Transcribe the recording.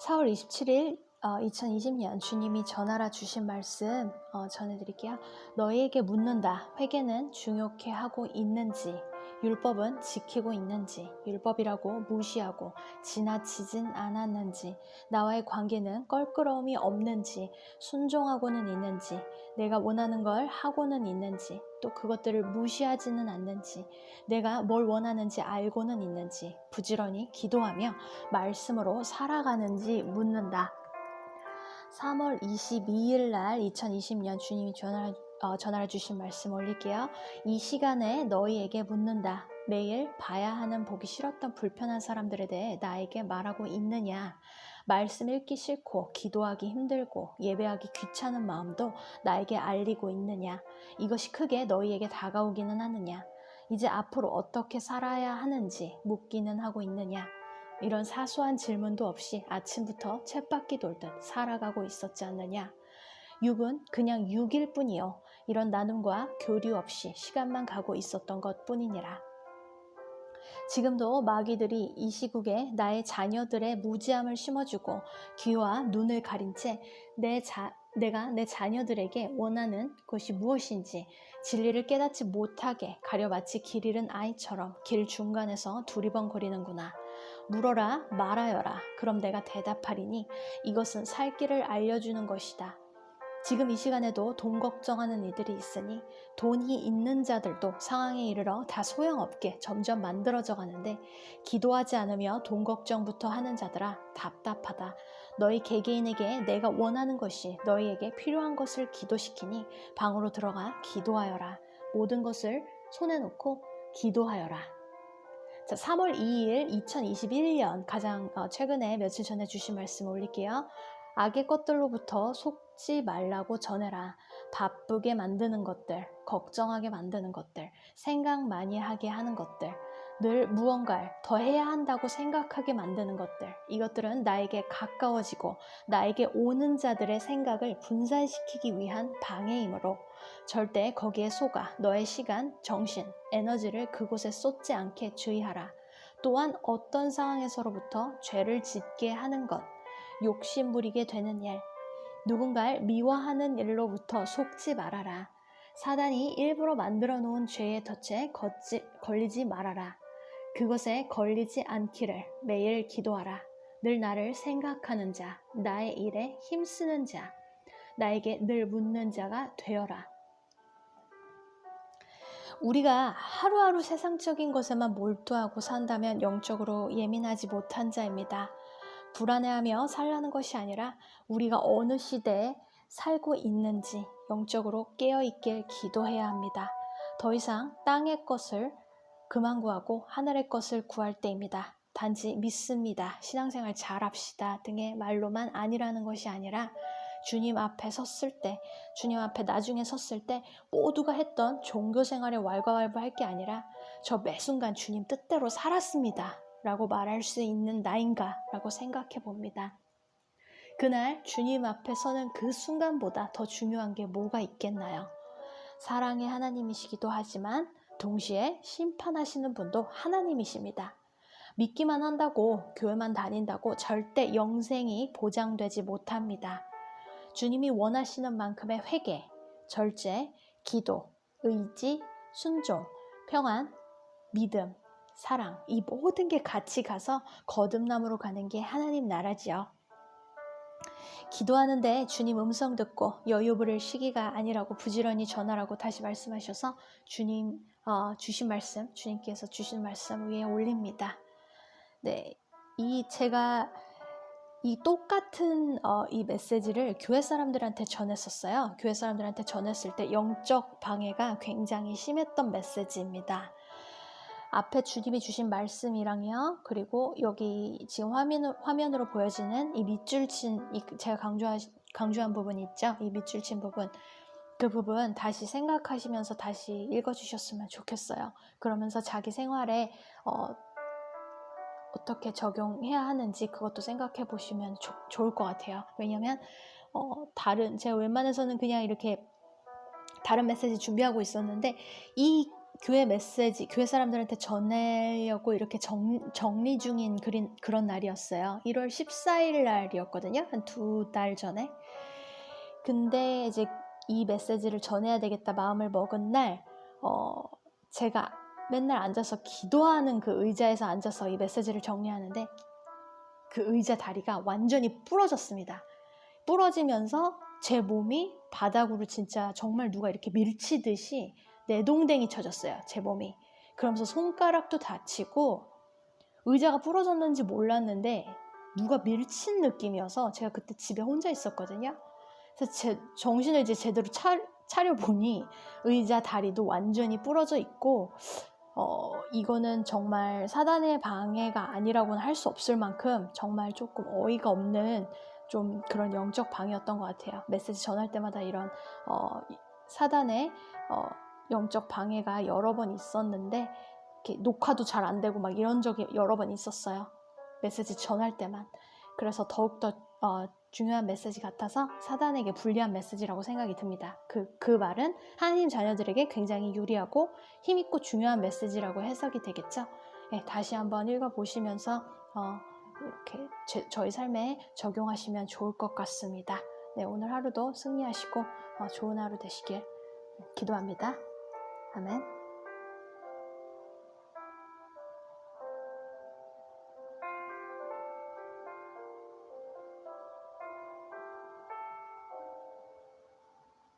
4월 27일 어, 2020년 주님이 전하라 주신 말씀 어, 전해드릴게요. 너희에게 묻는다. 회개는 중요케 하고 있는지, 율법은 지키고 있는지, 율법이라고 무시하고 지나치진 않았는지, 나와의 관계는 껄끄러움이 없는지, 순종하고는 있는지, 내가 원하는 걸 하고는 있는지, 또 그것들을 무시하지는 않는지, 내가 뭘 원하는지 알고는 있는지, 부지런히 기도하며 말씀으로 살아가는지 묻는다. 3월 22일 날 2020년 주님이 전화, 어, 전화를 주신 말씀 올릴게요. 이 시간에 너희에게 묻는다. 매일 봐야 하는 보기 싫었던 불편한 사람들에 대해 나에게 말하고 있느냐? 말씀 읽기 싫고 기도하기 힘들고 예배하기 귀찮은 마음도 나에게 알리고 있느냐? 이것이 크게 너희에게 다가오기는 하느냐? 이제 앞으로 어떻게 살아야 하는지 묻기는 하고 있느냐? 이런 사소한 질문도 없이 아침부터 쳇바퀴 돌듯 살아가고 있었지 않느냐? 육은 그냥 육일 뿐이요. 이런 나눔과 교류 없이 시간만 가고 있었던 것 뿐이니라. 지금도 마귀들이 이 시국에 나의 자녀들의 무지함을 심어주고 귀와 눈을 가린 채 내 자, 내가 내 자녀들에게 원하는 것이 무엇인지 진리를 깨닫지 못하게 가려 마치 길 잃은 아이처럼 길 중간에서 두리번거리는구나. 물어라 말하여라. 그럼 내가 대답하리니 이것은 살 길을 알려주는 것이다. 지금 이 시간에도 돈 걱정하는 이들이 있으니 돈이 있는 자들도 상황에 이르러 다 소용없게 점점 만들어져 가는데 기도하지 않으며 돈 걱정부터 하는 자들아 답답하다. 너희 개개인에게 내가 원하는 것이 너희에게 필요한 것을 기도시키니 방으로 들어가 기도하여라. 모든 것을 손에 놓고 기도하여라. 자, 3월 2일 2021년 가장 어, 최근에 며칠 전에 주신 말씀 올릴게요. 악의 것들로부터 속지 말라고 전해라. 바쁘게 만드는 것들, 걱정하게 만드는 것들, 생각 많이 하게 하는 것들, 늘 무언가를 더 해야 한다고 생각하게 만드는 것들, 이것들은 나에게 가까워지고 나에게 오는 자들의 생각을 분산시키기 위한 방해이므로 절대 거기에 속아 너의 시간, 정신, 에너지를 그곳에 쏟지 않게 주의하라. 또한 어떤 상황에서로부터 죄를 짓게 하는 것, 욕심 부리게 되는 일, 누군가를 미워하는 일로부터 속지 말아라. 사단이 일부러 만들어 놓은 죄의 덫에 걷지, 걸리지 말아라. 그것에 걸리지 않기를 매일 기도하라. 늘 나를 생각하는 자, 나의 일에 힘쓰는 자, 나에게 늘 묻는 자가 되어라. 우리가 하루하루 세상적인 것에만 몰두하고 산다면 영적으로 예민하지 못한 자입니다. 불안해하며 살라는 것이 아니라 우리가 어느 시대에 살고 있는지 영적으로 깨어있길 기도해야 합니다. 더 이상 땅의 것을 그만 구하고 하늘의 것을 구할 때입니다. 단지 믿습니다. 신앙생활 잘합시다 등의 말로만 아니라는 것이 아니라 주님 앞에 섰을 때, 주님 앞에 나중에 섰을 때 모두가 했던 종교 생활에 왈가왈부할 게 아니라 저 매 순간 주님 뜻대로 살았습니다. 라고 말할 수 있는 나인가? 라고 생각해 봅니다. 그날 주님 앞에 서는 그 순간보다 더 중요한 게 뭐가 있겠나요? 사랑의 하나님이시기도 하지만 동시에 심판하시는 분도 하나님이십니다. 믿기만 한다고 교회만 다닌다고 절대 영생이 보장되지 못합니다. 주님이 원하시는 만큼의 회개, 절제, 기도, 의지, 순종, 평안, 믿음, 사랑, 이 모든 게 같이 가서 거듭남으로 가는 게 하나님 나라지요. 기도하는데 주님 음성 듣고 여유 부릴 시기가 아니라고 부지런히 전하라고 다시 말씀하셔서 주님 어, 주신 말씀, 주님께서 주신 말씀 위에 올립니다. 네, 이 제가 이 똑같은 어, 이 메시지를 교회 사람들한테 전했었어요. 교회 사람들한테 전했을 때 영적 방해가 굉장히 심했던 메시지입니다. 앞에 주님이 주신 말씀이랑요. 그리고 여기 지금 화면, 화면으로 보여지는 이 밑줄 친, 이 제가 강조하, 강조한 부분 있죠? 이 밑줄 친 부분. 그 부분 다시 생각하시면서 다시 읽어주셨으면 좋겠어요. 그러면서 자기 생활에 어, 어떻게 적용해야 하는지 그것도 생각해 보시면 조, 좋을 것 같아요. 왜냐면 어, 다른 제가 웬만해서는 그냥 이렇게 다른 메시지 준비하고 있었는데 이 교회 메시지, 교회 사람들한테 전하려고 이렇게 정, 정리 중인 그린, 그런 날이었어요. 1월 14일 날이었거든요. 한 두 달 전에. 근데 이제 이 메시지를 전해야 되겠다 마음을 먹은 날, 어, 제가 맨날 앉아서 기도하는 그 의자에서 앉아서 이 메시지를 정리하는데 그 의자 다리가 완전히 부러졌습니다. 부러지면서 제 몸이 바닥으로 진짜 정말 누가 이렇게 밀치듯이 내동댕이 쳐졌어요. 제 몸이. 그러면서 손가락도 다치고 의자가 부러졌는지 몰랐는데 누가 밀친 느낌이어서 제가 그때 집에 혼자 있었거든요. 그래서 제 정신을 이제 제대로 차, 차려보니 의자 다리도 완전히 부러져 있고 어, 이거는 정말 사단의 방해가 아니라고는 할 수 없을 만큼 정말 조금 어이가 없는 좀 그런 영적 방해였던 것 같아요. 메시지 전할 때마다 이런 어, 사단의 어, 영적 방해가 여러 번 있었는데 녹화도 잘 안 되고 막 이런 적이 여러 번 있었어요. 메시지 전할 때만. 그래서 더욱더 어, 중요한 메시지 같아서 사단에게 불리한 메시지라고 생각이 듭니다. 그, 그 말은 하나님 자녀들에게 굉장히 유리하고 힘있고 중요한 메시지라고 해석이 되겠죠. 네, 다시 한번 읽어보시면서 어, 이렇게 제, 저희 삶에 적용하시면 좋을 것 같습니다. 네, 오늘 하루도 승리하시고 어, 좋은 하루 되시길 기도합니다.